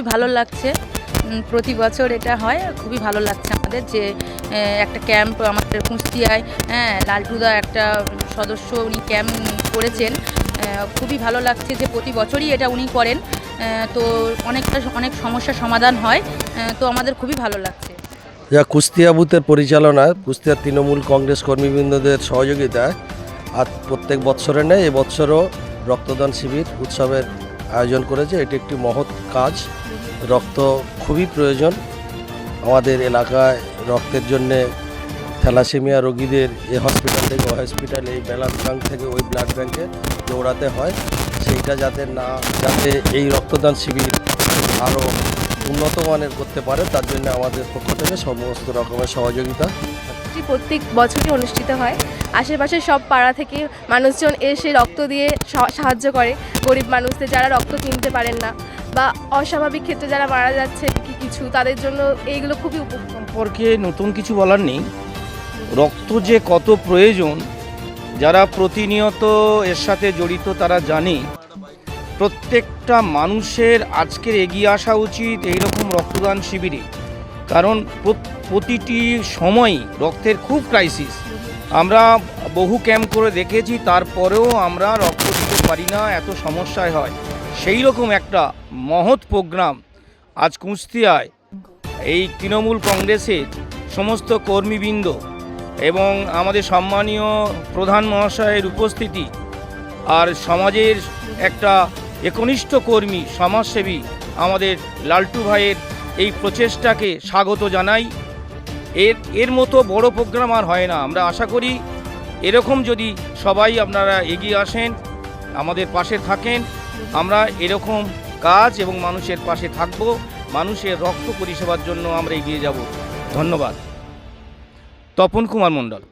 খুবই ভালো লাগছে। প্রতি বছর এটা হয়, খুবই ভালো লাগছে আমাদের যে একটা ক্যাম্প আমাদের কুষ্টিয়ায় হ্যাঁ লালটুদা একটা সদস্য উনি ক্যাম্প করেছেন। খুবই ভালো লাগছে যে প্রতি বছরই এটা উনি করেন। তো অনেকটা, অনেক সমস্যার সমাধান হয়। তো আমাদের খুবই ভালো লাগছে। যা কুস্তিয়া বুথের পরিচালনায় কুস্তিয়ার তৃণমূল কংগ্রেস কর্মীবৃন্দদের সহযোগিতায় আর প্রত্যেক বৎসরে নেয় এবছরও রক্তদান শিবির, উৎসবের আয়োজন করেছে। এটি একটি মহৎ কাজ। রক্ত খুবই প্রয়োজন। আমাদের এলাকায় রক্তের জন্যে থ্যালাসেমিয়া রোগীদের এ হসপিটাল থেকে ওই হসপিটাল, এই ব্লাড ব্যাঙ্ক থেকে ওই ব্লাড ব্যাঙ্কে দৌড়াতে হয়। সেইটা যাতে না, যাতে এই রক্তদান শিবির আরও উন্নত মানের করতে পারে, তার জন্য আমাদের পক্ষ থেকে সমস্ত রকমের সহযোগিতা। প্রত্যেক বছরই অনুষ্ঠিত হয়। আশেপাশের সব পাড়া থেকে মানুষজন এসে রক্ত দিয়ে সাহায্য করে। গরিব মানুষদের যারা রক্ত কিনতে পারেন না বা অস্বাভাবিক ক্ষেত্রে যারা মারা যাচ্ছে কি কিছু, তাদের জন্য এইগুলো খুবই উপকার সম্পর্কে নতুন কিছু বলার নেই। রক্ত যে কত প্রয়োজন, যারা প্রতিনিয়ত এর সাথে জড়িত তারা জানে। প্রত্যেকটা মানুষের আজকের এগিয়ে আসা উচিত এইরকম রক্তদান শিবিরে। কারণ প্রতিটি সময়ই রক্তের খুব ক্রাইসিস আমরা বহু ক্যাম্প করে দেখেছি, তারপরেও আমরা রক্ত দিতে পারি না, এত সমস্যায় হয়। সেই রকম একটা মহৎ প্রোগ্রাম আজ কুস্তিয়ায় এই তৃণমূল কংগ্রেসের সমস্ত কর্মীবৃন্দ এবং আমাদের সম্মানীয় প্রধান মহাশয়ের উপস্থিতি আর সমাজের একটা একনিষ্ঠ কর্মী, সমাজসেবী আমাদের লালটু ভাইয়ের এই প্রচেষ্টাকে স্বাগত জানাই। এর এর মতো বড় প্রোগ্রাম আর হয় না। আমরা আশা করি এরকম যদি সবাই আপনারা এগিয়ে আসেন, আমাদের পাশে থাকেন, আমরা এরকম কাজ এবং মানুষের পাশে থাকব, মানুষের রক্ত পরিষেবার জন্য আমরা এগিয়ে যাব। ধন্যবাদ। তপন কুমার মণ্ডল।